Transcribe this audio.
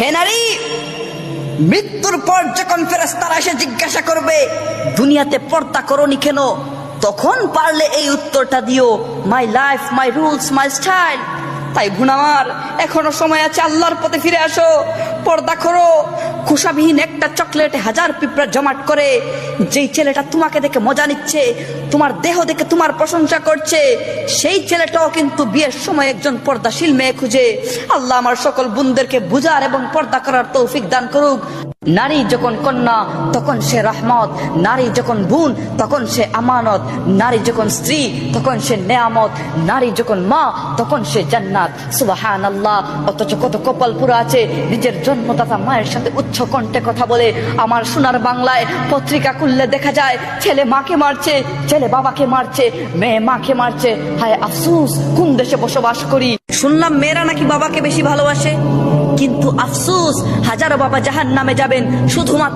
হে নারী, মৃত্যুর পর যখন ফেরেস্তারা এসে জিজ্ঞাসা করবে, দুনিয়াতে পর্দা করনি কেন? তখন পারলে এই উত্তরটা দিও my life my rules my style তাই ভুনামার, এখনও সময় আছে আল্লাহর পথে ফিরে আসো, পর্দা করো খোসাবিহীন একটা চকলেটে হাজার পিঁপড়া জমাট করে, যেই ছেলেটা তোমাকে দেখে মজা নিচ্ছে, তোমার দেহ দেখে তোমার প্রশংসা করছে, সেই ছেলেটাও কিন্তু বিয়ের সময় একজন পর্দাশীল মেয়ে খুঁজে। আল্লাহ আমার সকল বোনদেরকে বুঝার এবং পর্দা করার তৌফিক দান করুক। নারী যখন কন্যা, তখন সে রহমত। নারী যখন বোন, তখন সে আমানত। নারী যখন স্ত্রী, তখন সে নেয়ামত। নারী যখন মা, তখন সে জান্নাত। সুবাহান আল্লাহ অথচ কত কপাল পুরো আছে। নিজের জন্মদাতা মায়ের সাথে উচ্চ কণ্ঠে কথা বলে। আমার সোনার বাংলায় পত্রিকা খুললে দেখা যায়, ছেলে মাকে মারছে, ছেলে বাবাকে মারছে, মেয়ে মাকে মারছে। হায় আফসুস, কোন দেশে বসবাস করি? শুনলাম মেয়েরা নাকি বাবাকে বেশি ভালোবাসে। কিন্তু আফসুস হাজারো বাবা জাহান নামে যাবেন শুধুমাত্র